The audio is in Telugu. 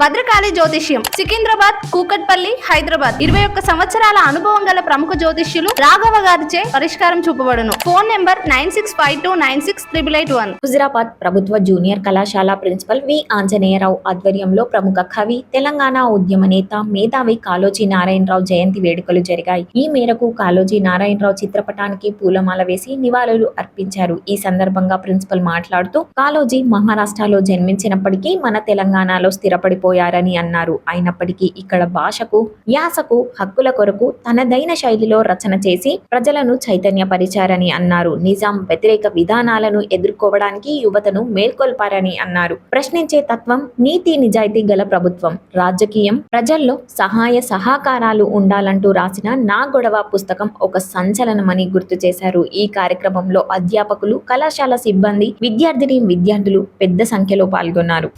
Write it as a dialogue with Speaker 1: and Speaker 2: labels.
Speaker 1: భద్రకాళి జ్యోతిష్యం సికింద్రాబాద్ కూకట్పల్లి హైదరాబాద్. ఇరవై ఒక్క సంవత్సరాల అనుభవం గల ప్రముఖ జ్యోతిష్యులు రాఘవ గారిచే పరిష్కారం చూపబడును. Phone number nine six five two nine six triple eight one.
Speaker 2: Huzurabad ప్రభుత్వ జూనియర్ కళాశాల ప్రిన్సిపల్ వి. ఆంజనేయరావు ఆధ్వర్యంలో ప్రముఖ కవి తెలంగాణ ఉద్యమ నేత మేధావి కాలోజీ నారాయణరావు జయంతి వేడుకలు జరిగాయి. ఈ మేరకు కాలోజీ నారాయణరావు చిత్రపటానికి పూలమాల వేసి నివాళులు అర్పించారు. ఈ సందర్భంగా ప్రిన్సిపల్ మాట్లాడుతూ కాళోజీ మహారాష్ట్రలో జన్మించినప్పటికీ మన తెలంగాణలో స్థిరపడిపో స్థిరపడిపోయారని అన్నారు. అయినప్పటికీ ఇక్కడ భాషకు యాసకు హక్కుల కొరకు తనదైన శైలిలో రచన చేసి ప్రజలను చైతన్యపరిచారని అన్నారు. నిజాం వ్యతిరేక విధానాలను ఎదుర్కోవడానికి యువతను మేల్కొల్పారని అన్నారు. ప్రశ్నించే తత్వం నీతి నిజాయితీ గల ప్రభుత్వం. రాజకీయం ప్రజల్లో సహాయ సహకారాలు ఉండాలంటూ రాసిన నా గొడవ పుస్తకం ఒక సంచలనమని గుర్తు చేశారు. ఈ కార్యక్రమంలో అధ్యాపకులు కళాశాల సిబ్బంది విద్యార్థిని విద్యార్థులు పెద్ద సంఖ్యలో పాల్గొన్నారు.